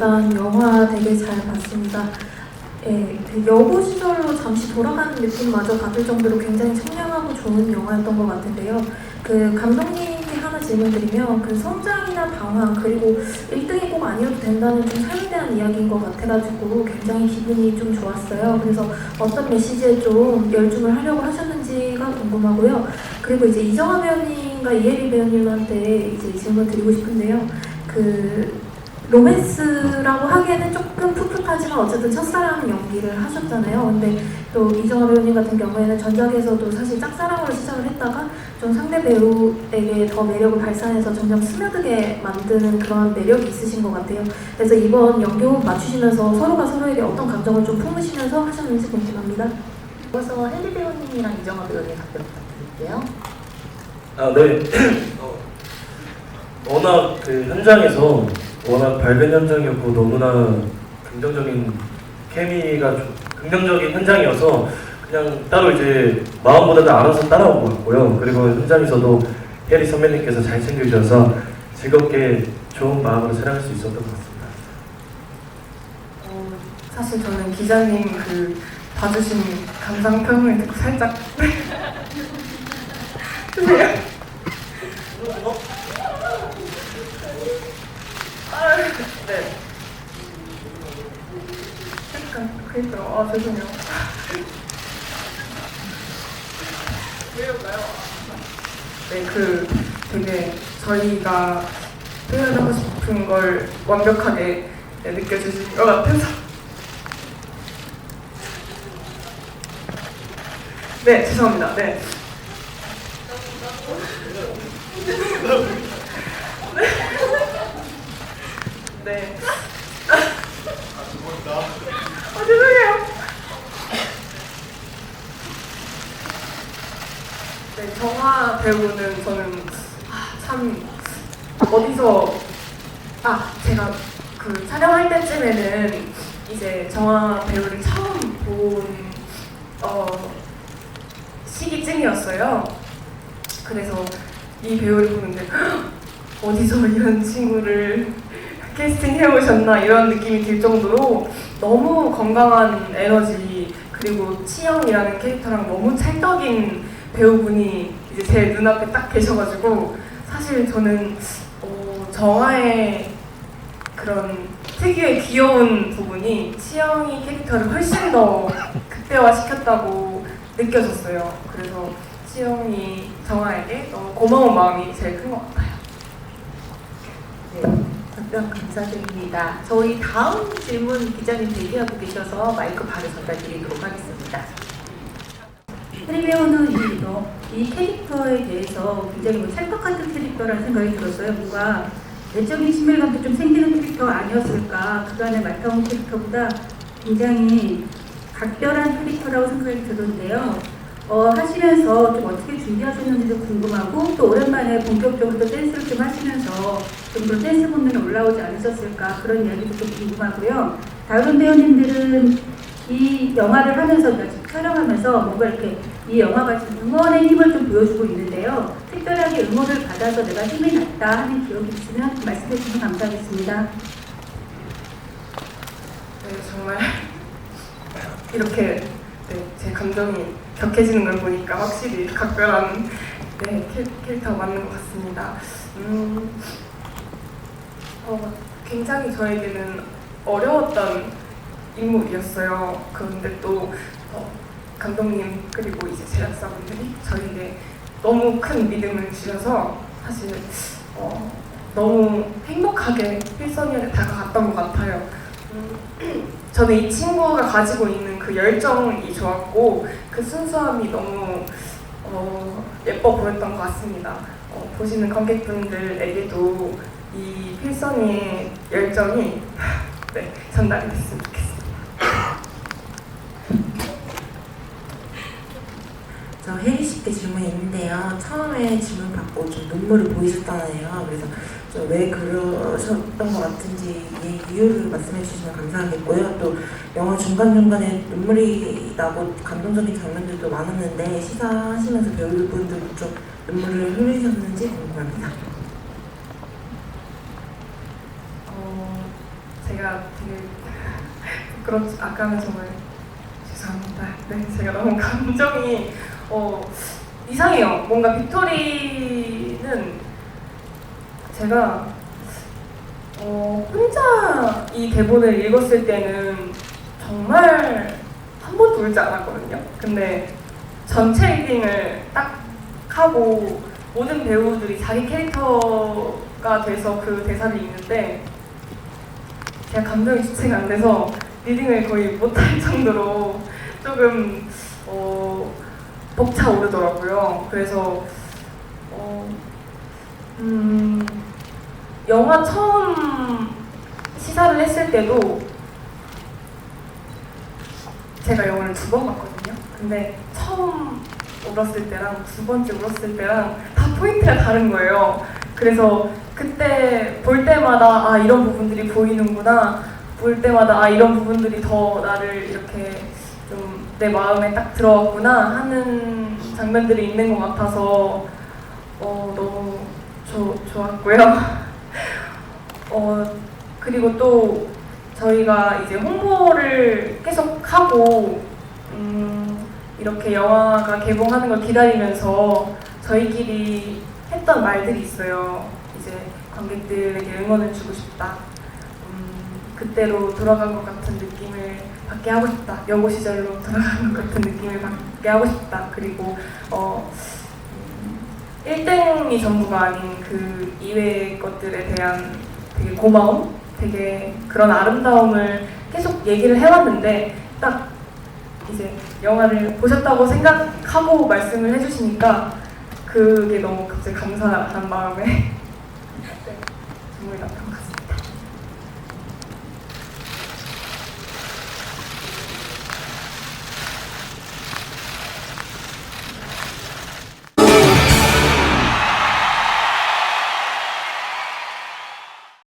일단 영화 되게 잘 봤습니다. 예, 그 여고 시절로 잠시 돌아가는 느낌마저 받을 정도로 굉장히 청량하고 좋은 영화였던 것 같은데요. 그 감독님이 하나 질문드리면 그 성장이나 방황 그리고 1등이 꼭 아니어도 된다는 좀 삶에 대한 이야기인 것 같아가지고 굉장히 기분이 좀 좋았어요. 그래서 어떤 메시지에 좀 열중을 하려고 하셨는지가 궁금하고요. 그리고 이제 이정화 배우님과 이혜리 배우님한테 이제 질문 드리고 싶은데요. 그 로맨스라고 하기에는 조금 풋풋하지만 어쨌든 첫사랑 연기를 하셨잖아요. 근데 또 이정화 배우님 같은 경우에는 전작에서도 사실 짝사랑으로 시작을 했다가 좀 상대 배우에게 더 매력을 발산해서 점점 스며들게 만드는 그런 매력이 있으신 것 같아요. 그래서 이번 연기호흡 맞추시면서 서로가 서로에게 어떤 감정을 좀 품으시면서 하셨는지 궁금합니다. 이어서 헨리 배우님이랑 이정화 배우님 답변 부탁드릴게요. 아, 네. 어, 워낙 그 현장에서 워낙 밝은 현장이었고 너무나 긍정적인 케미가 좀- 긍정적인 현장이어서 그냥 따로 이제 마음보다도 알아서 따라온 것 같고요. 그리고 현장에서도 혜리 선배님께서 잘 챙겨주셔서 즐겁게 좋은 마음으로 촬영할 수 있었던 것 같습니다. 어, 사실 저는 기자님 그 봐주신 감상 평을 듣고 살짝? 네. 약간 그니까 아 죄송해요. 왜일까요? 네, 그 되게 저희가 표현하고 싶은 걸 완벽하게 네, 느껴주실 것 같아서 네 죄송합니다 네 네. 아 죄송해요. 네 정화 배우는 저는 아, 참 어디서 아 제가 그 촬영할 때쯤에는 이제 정화 배우를 처음 본 어, 시기쯤이었어요. 그래서 이 배우를 보는데 "헉, 어디서 이런 친구를 캐스팅 해 오셨나 이런 느낌이 들 정도로 너무 건강한 에너지 그리고 치영이라는 캐릭터랑 너무 찰떡인 배우분이 이제 제 눈앞에 딱 계셔가지고 사실 저는 어, 정화의 그런 특유의 귀여운 부분이 치영이 캐릭터를 훨씬 더 극대화시켰다고 느껴졌어요. 그래서 치영이 정화에게 너무 고마운 마음이 제일 큰 것 같아요. 네, 답변 감사드립니다. 저희 다음 질문 기자님 대기하고 계셔서 마이크 바로 전달드리도록 하겠습니다. 혜리 배우는 이, 캐릭터에 대해서 굉장히 뭐 찰떡 같은 캐릭터라는 생각이 들었어요. 뭔가 내적인 친밀감도 좀 생기는 캐릭터 아니었을까. 그간의 맡아온 캐릭터보다 굉장히 각별한 캐릭터라고 생각이 드는데요. 어, 하시면서 좀 어떻게 준비하셨는지도 궁금하고 또 오랜만에 본격적으로 또 댄스를 좀 하시면서 좀더 댄스 본능이 올라오지 않으셨을까 그런 이야기도 좀 궁금하고요. 다른 배우님들은 이 영화를 하면서 촬영하면서 뭔가 이렇게 이 영화가 지금 응원의 힘을 좀 보여주고 있는데요. 특별하게 응원을 받아서 내가 힘이 났다 하는 기억이 있으면 말씀해 주시면 감사하겠습니다. 네, 정말 이렇게 네, 제 감정이 격해지는 걸 보니까 확실히 각별한 네, 캐, 캐릭터가 맞는 것 같습니다. 음, 어, 굉장히 저에게는 어려웠던 인물이었어요. 그런데 또 어, 감독님 그리고 이제 제작사분들이 저에게 너무 큰 믿음을 주셔서 사실 어, 너무 행복하게 필선이한테 다가갔던 것 같아요. 음, 저는 이 친구가 가지고 있는 그 열정이 좋았고 그 순수함이 너무 어, 예뻐 보였던 것 같습니다. 어, 보시는 관객분들에게도 이 필선이의 열정이 네, 전달이 됐으면 좋겠습니다. 저 혜리 씨께 질문이 있는데요. 처음에 질문 받고 좀 눈물을 보이셨잖아요. 그래서 좀 왜 그러셨던 것 같은지 이 이유를 말씀해 주시면 감사하겠고요. 또 영화 중간중간에 눈물이 나고 감동적인 장면들도 많았는데 시사하시면서 배우분들도 좀 눈물을 흘리셨는지 궁금합니다. 어, 제가 되게 부끄럽 아까는 정말 죄송합니다. 네, 제가 너무 감정이 어, 이상해요. 뭔가 빅토리는 제가 어, 혼자 이 대본을 읽었을 때는 정말 한 번도 울지 않았거든요. 근데 전체 리딩을 딱 하고 모든 배우들이 자기 캐릭터가 돼서 그 대사를 읽는데 제가 감정이 주체가 안 돼서 리딩을 거의 못할 정도로 조금 어, 벅차오르더라고요. 그래서 어, 음, 영화 처음 시사를 했을 때도 제가 영화를 두 번 봤거든요. 근데 처음 울었을 때랑 두 번째 울었을 때랑 다 포인트가 다른 거예요. 그래서 그때 볼 때마다 아 이런 부분들이 보이는구나 볼 때마다 아 이런 부분들이 더 나를 이렇게 좀 내 마음에 딱 들어왔구나 하는 장면들이 있는 것 같아서 어 너무 좋 좋았고요. 어 그리고 또 저희가 이제 홍보를 계속 하고 음, 이렇게 영화가 개봉하는 걸 기다리면서 저희끼리 했던 말들이 있어요. 이제 관객들에게 응원을 주고 싶다. 음, 그때로 돌아간 것 같은 느낌을 받게 하고 싶다. 여고 시절로 돌아간 것 같은 느낌을 받게 하고 싶다. 그리고 어, 음, 1등이 전부가 아닌 그 이외의 것들에 대한 되게 고마움, 되게 그런 아름다움을 계속 얘기를 해왔는데 딱 이제 영화를 보셨다고 생각하고 말씀을 해주시니까 그게 너무 갑자기 감사한 마음에 났던 것